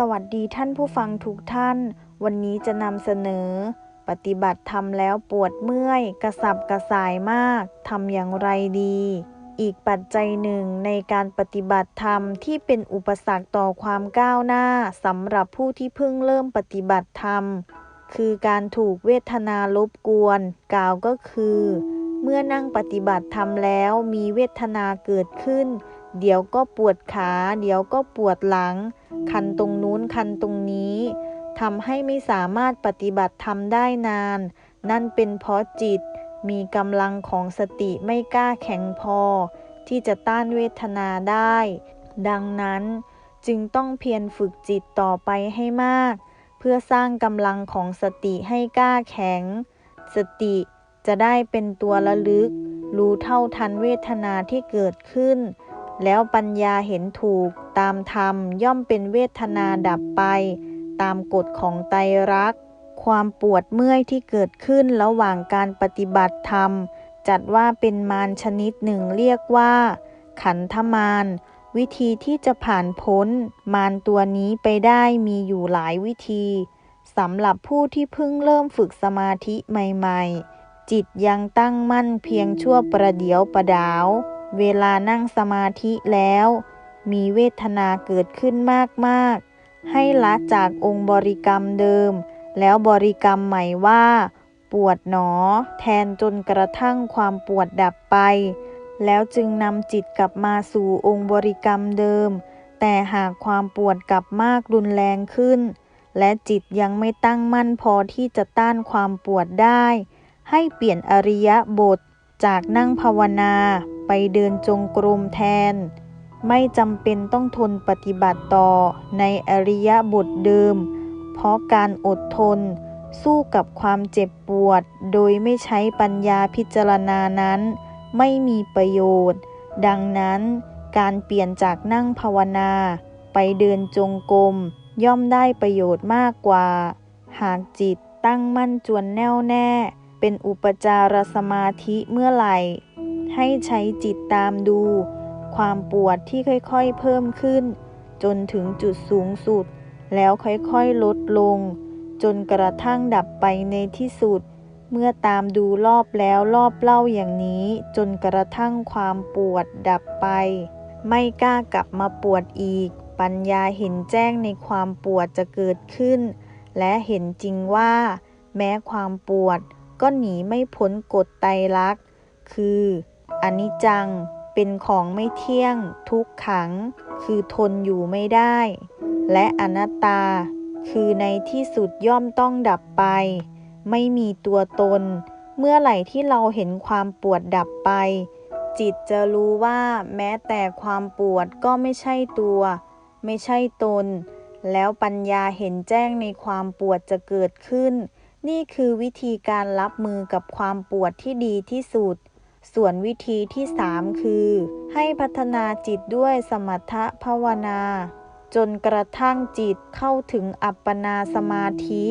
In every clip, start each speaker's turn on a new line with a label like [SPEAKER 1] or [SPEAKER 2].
[SPEAKER 1] สวัสดีท่านผู้ฟังทุกท่าน วันนี้จะนำเสนอ ปฏิบัติธรรมแล้วปวดเมื่อย กระสับกระส่ายมากทำอย่างไรดี อีกปัจจัยหนึ่งในการปฏิบัติธรรมที่เป็นอุปสรรคต่อความก้าวหน้าสำหรับผู้ที่เพิ่งเริ่มปฏิบัติธรรม คือการถูกเวทนารบกวน กล่าวก็คือ เมื่อนั่งปฏิบัติธรรมแล้วมีเวทนาเกิดขึ้น เดี๋ยวก็ปวดขา เดี๋ยวก็ปวดหลัง คันตรงนู้นคันตรงนี้ทำให้ไม่สามารถปฏิบัติธรรมได้นาน นั่นเป็นเพราะจิตมีกำลังของสติไม่กล้าแข็งพอ ที่จะต้านเวทนาได้ ดังนั้นจึงต้องเพียรฝึกจิตต่อไปให้มาก เพื่อสร้างกำลังของสติให้กล้าแข็ง สติจะได้เป็นตัวระลึก รู้เท่าทันเวทนาที่เกิดขึ้น แล้วปัญญาเห็นถูกตามธรรมย่อมเป็นเวทนาดับไป ตามกฎของไตรลักษณ์ความปวดเมื่อยที่เกิดขึ้นระหว่างการปฏิบัติธรรม จัดว่าเป็นมารชนิดหนึ่งเรียกว่า ขันธมารวิธีที่จะผ่านพ้น มารตัวนี้ไปได้มีอยู่หลายวิธีสำหรับผู้ที่เพิ่งเริ่มฝึกสมาธิใหม่ ๆ จิตยังตั้งมั่นเพียงชั่วประเดียวประดาว เวลานั่งสมาธิแล้ว มีเวทนาเกิดขึ้นมากๆ ให้ละจากองค์บริกรรมเดิม แล้วบริกรรมใหม่ว่า ปวดหนอ แทนจนกระทั่งความปวดดับไป แล้วจึงนำจิตกลับมาสู่องค์บริกรรมเดิม แต่หากความปวดกลับมากรุนแรงขึ้น และจิตยังไม่ตั้งมั่นพอที่จะต้านความปวดได้ ให้เปลี่ยนอริยบทจากนั่งภาวนา ไปเดินจงกรมแทน ไม่จำเป็นต้องทนปฏิบัติต่อในอริยบทเดิม เพราะการอดทน สู้กับความเจ็บปวด โดยไม่ใช้ปัญญาพิจารณานั้น ไม่มีประโยชน์ ดังนั้นการเปลี่ยนจากนั่งภาวนา ไปเดินจงกรมย่อมได้ประโยชน์มากกว่า หากจิตตั้งมั่นจวนแน่วแน่ เป็นอุปจารสมาธิเมื่อไหร่ ให้ใช้จิตตามดู ความปวดที่ค่อยๆเพิ่มขึ้น จนถึงจุดสูงสุด แล้วค่อยๆลดลง จนกระทั่งดับไปในที่สุด เมื่อตามดูรอบแล้วรอบเล่าอย่างนี้ จนกระทั่งความปวดดับไป ไม่กล้ากลับมาปวดอีก ปัญญาเห็นแจ้งในความปวดจะเกิดขึ้น และเห็นจริงว่า แม้ความปวดก็หนีไม่พ้นกฎไตรลักษณ์คือ อนิจจังเป็นของไม่เที่ยง ทุกขัง คือทนอยู่ไม่ได้ และอนัตตา คือในที่สุดย่อมต้องดับไป ไม่มีตัวตน เมื่อไหร่ที่เราเห็นความปวดดับไป จิตจะรู้ว่าแม้แต่ความปวดก็ไม่ใช่ตัว ไม่ใช่ตน แล้วปัญญาเห็นแจ้งในความปวดจะเกิดขึ้น นี่คือวิธีการรับมือกับความปวดที่ดีที่สุด ส่วนวิธีที่สามคือ ให้พัฒนาจิตด้วยสมถภาวนา จนกระทั่งจิตเข้าถึงอัปปนาสมาธิ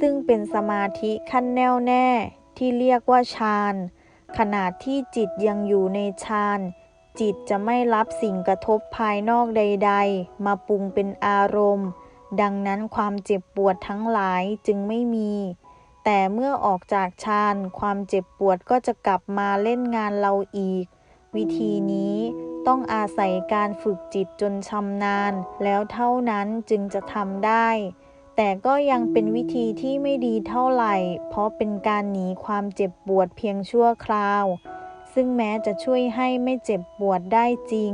[SPEAKER 1] ซึ่งเป็นสมาธิขั้นแน่วแน่ ที่เรียกว่าฌานขณะที่จิตยังอยู่ในฌานจิตจะไม่รับสิ่งกระทบภายนอกใด ๆ มาปรุงเป็นอารมณ์ ดังนั้นความเจ็บปวดทั้งหลายจึงไม่มี แต่เมื่อออกจากฌานความเจ็บปวดก็จะกลับมาเล่นงานเราอีก วิธีนี้ต้องอาศัยการฝึกจิตจนชำนาญ แล้วเท่านั้นจึงจะทำได้ แต่ก็ยังเป็นวิธีที่ไม่ดีเท่าไหร่ เพราะเป็นการหนีความเจ็บปวดเพียงชั่วคราว ซึ่งแม้จะช่วยให้ไม่เจ็บปวดได้จริง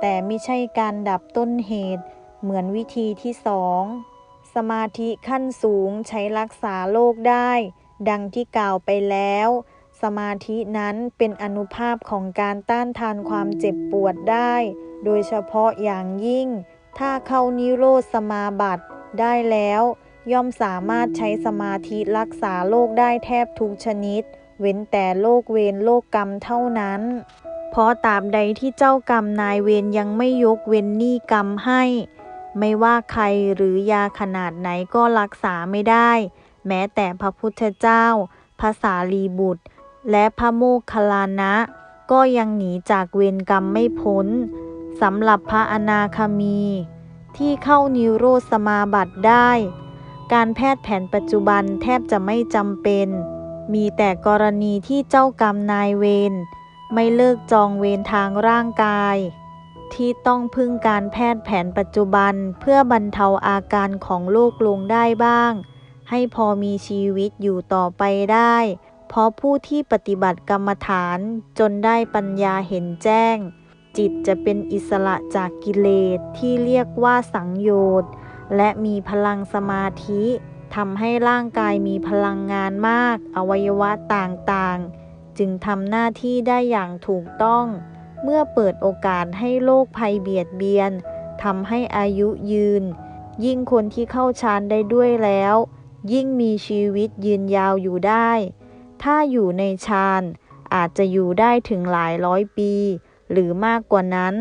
[SPEAKER 1] แต่ไม่ใช่การดับต้นเหตุ เหมือนวิธีที่สอง สมาธิขั้นสูงใช้รักษาโรคได้ ดังที่กล่าวไปแล้ว สมาธินั้นเป็นอนุภาพของการต้านทานความเจ็บปวดได้ โดยเฉพาะอย่างยิ่ง ถ้าเข้านิโรธสมาบัติได้แล้ว ย่อมสามารถใช้สมาธิรักษาโรคได้แทบทุกชนิด เว้นแต่โรคเวรโรคกรรมเท่านั้น เพราะตาบใดที่เจ้ากรรมนายเวรยังไม่ยกเว้นหนี้กรรมให้ ไม่ว่าใครหรือยาขนาดไหนก็รักษาไม่ได้ แม้แต่พระพุทธเจ้าพระสารีบุตร และพระโมคคัลลานะ ก็ยังหนีจากเวรกรรมไม่พ้นสำหรับพระอนาคามีทที่เข้านิโรธสมาบัติได้ การแพทย์แผนปัจจุบันแทบจะไม่จำเป็น มีแต่กรณีที่เจ้ากรรมนายเวรไม่เลิกจองเวรทางร่างกาย ที่ต้องพึ่งการแพทย์แผนปัจจุบันเพื่อบรรเทาอาการของโรคลงได้บ้าง ให้พอมีชีวิตอยู่ต่อไปได้ เพราะผู้ที่ปฏิบัติกรรมฐานจนได้ปัญญาเห็นแจ้ง จิตจะเป็นอิสระจากกิเลสที่เรียกว่าสังโยชน์และมีพลังสมาธิทำให้ร่างกายมีพลังงานมาก อวัยวะต่างๆ จึงทำหน้าที่ได้อย่างถูกต้อง เมื่อเปิดโอกาสให้โรคภัยเบียดเบียนทำให้อายุยืน ยิ่งคนที่เข้าฌานได้ด้วยแล้ว ยิ่งมีชีวิตยืนยาวอยู่ได้ ถ้าอยู่ในฌานอาจจะอยู่ได้ถึงหลายร้อยปี หรือมากกว่านั้น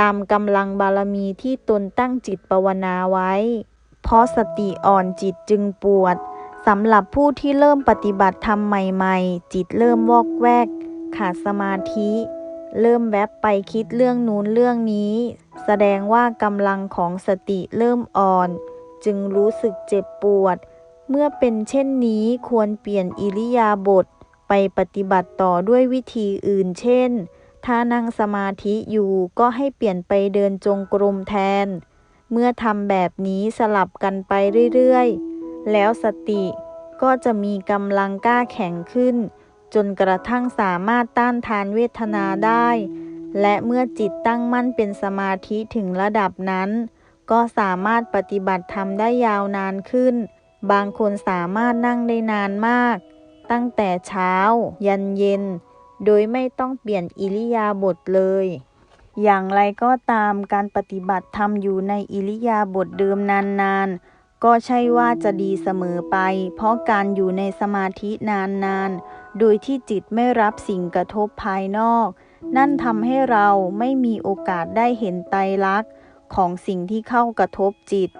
[SPEAKER 1] ตามกำลังบารมีที่ตนตั้งจิตภาวนาไว้ เพราะสติอ่อนจิตจึงปวดสำหรับผู้ที่เริ่มปฏิบัติธรรมใหม่ ๆ จิตเริ่มวอกแวก ขาดสมาธิ เริ่มแวบไปคิดเรื่องนู้นเรื่องนี้ แสดงว่ากำลังของสติเริ่มอ่อน จึงรู้สึกเจ็บปวด เมื่อเป็นเช่นนี้ควรเปลี่ยนอิริยาบถไปปฏิบัติต่อด้วยวิธีอื่น เช่น ถ้านั่งสมาธิอยู่ก็ให้เปลี่ยนไปเดินจงกรมแทน เมื่อทำแบบนี้สลับกันไปเรื่อยๆ แล้วสติก็จะมีกำลังกล้าแข็งขึ้น จนกระทั่งสามารถต้านทานเวทนาได้ และเมื่อจิตตั้งมั่นเป็นสมาธิถึงระดับนั้น ก็สามารถปฏิบัติธรรมได้ยาวนานขึ้น บางคนสามารถนั่งได้นานมาก ตั้งแต่เช้า ยันเย็น โดยไม่ต้องเปลี่ยนอิริยาบถเลย อย่างไรก็ตามการปฏิบัติธรรมอยู่ในอิริยาบถเดิมนานๆก็ใช่ว่าจะดีเสมอไป เพราะการอยู่ในสมาธินานๆ โดยที่จิตไม่รับสิ่งกระทบภายนอก นั่นทำให้เราไม่มีโอกาสได้เห็นไตรลักษณ์ของสิ่งที่เข้ากระทบจิต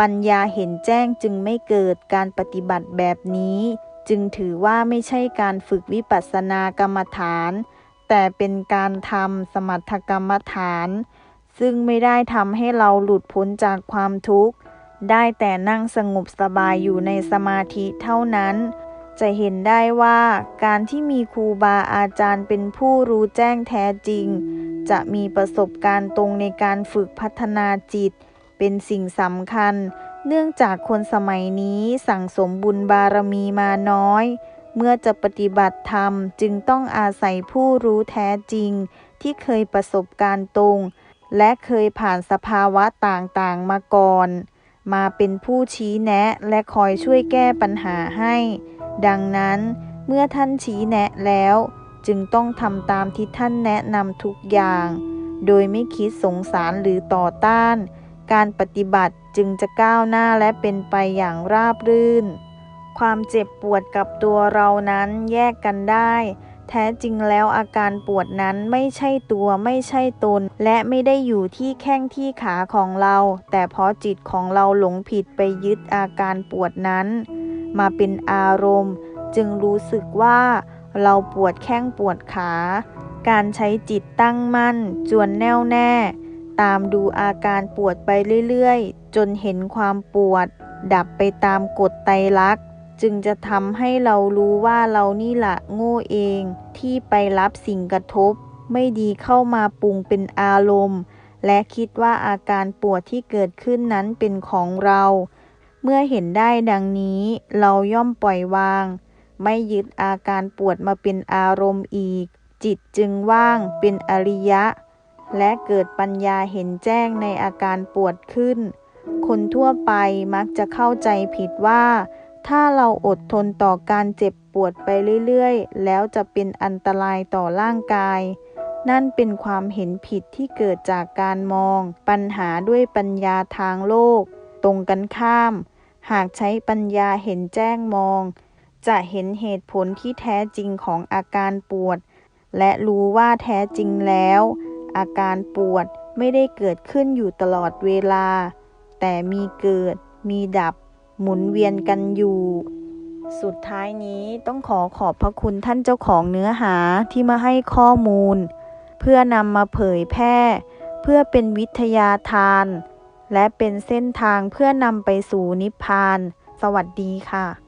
[SPEAKER 1] ปัญญาเห็นแจ้งจึงไม่เกิดการปฏิบัติแบบนี้ จึงถือว่าไม่ใช่การฝึกวิปัสสนากรรมฐาน แต่เป็นการทำสมถกรรมฐาน ซึ่งไม่ได้ทำให้เราหลุดพ้นจากความทุกข์ ได้แต่นั่งสงบสบายอยู่ในสมาธิเท่านั้น จะเห็นได้ว่าการที่มีครูบาอาจารย์เป็นผู้รู้แจ้งแท้จริง จะมีประสบการณ์ตรงในการฝึกพัฒนาจิต เป็นสิ่งสำคัญ เนื่องจากคนสมัยนี้สั่งสมบุญบารมีมาน้อย เมื่อจะปฏิบัติธรรมจึงต้องอาศัยผู้รู้แท้จริง ที่เคยประสบการณ์ตรง และเคยผ่านสภาวะต่างๆมาก่อนมาเป็นผู้ชี้แนะและคอยช่วยแก้ปัญหาให้ ดังนั้นเมื่อท่านชี้แนะแล้ว จึงต้องทำตามที่ท่านแนะนำทุกอย่าง โดยไม่คิดสงสารหรือต่อต้าน การปฏิบัติจึงจะก้าวหน้าและเป็นไปอย่างราบรื่น ความเจ็บปวดกับตัวเรานั้นแยกกันได้ แท้จริงแล้วอาการปวดนั้นไม่ใช่ตัวไม่ใช่ตน และไม่ได้อยู่ที่แข้งที่ขาของเรา แต่เพราะจิตของเราหลงผิดไปยึดอาการปวดนั้น มาเป็นอารมณ์ จึงรู้สึกว่าเราปวดแข้งปวดขา การใช้จิตตั้งมั่น จวนแน่วแน่ ตามดูอาการปวดไปเรื่อยๆ จนเห็นความปวด ดับไปตามกฎไตรลักษณ์จึงจะทำให้เรารู้ว่าเรานี่ละโง่เองที่ไปรับสิ่งกระทบ ไม่ดีเข้ามาปรุงเป็นอารมณ์ และคิดว่าอาการปวดที่เกิดขึ้นนั้นเป็นของเรา เมื่อเห็นได้ดังนี้เราย่อมปล่อยวาง ไม่ยึดอาการปวดมาเป็นอารมณ์อีก จิตจึงว่างเป็นอริยะ และเกิดปัญญาเห็นแจ้งในอาการปวดขึ้น คนทั่วไปมักจะเข้าใจผิดว่า ถ้าเราอดทนต่อการเจ็บปวดไปเรื่อยๆ แล้วจะเป็นอันตรายต่อร่างกาย นั่นเป็นความเห็นผิดที่เกิดจากการมอง ปัญหาด้วยปัญญาทางโลก ตรงกันข้าม หากใช้ปัญญาเห็นแจ้งมอง จะเห็นเหตุผลที่แท้จริงของอาการปวด และรู้ว่าแท้จริงแล้ว อาการปวดไม่ได้เกิดขึ้นอยู่ตลอดเวลา แต่มีเกิด มีดับ หมุนเวียนกันอยู่ สุดท้ายนี้ต้องขอขอบพระคุณท่านเจ้าของเนื้อหาที่มาให้ข้อมูล เพื่อนำมาเผยแพร่ เพื่อเป็นวิทยาทาน และเป็นเส้นทางเพื่อนำไปสู่นิพพาน สวัสดีค่ะ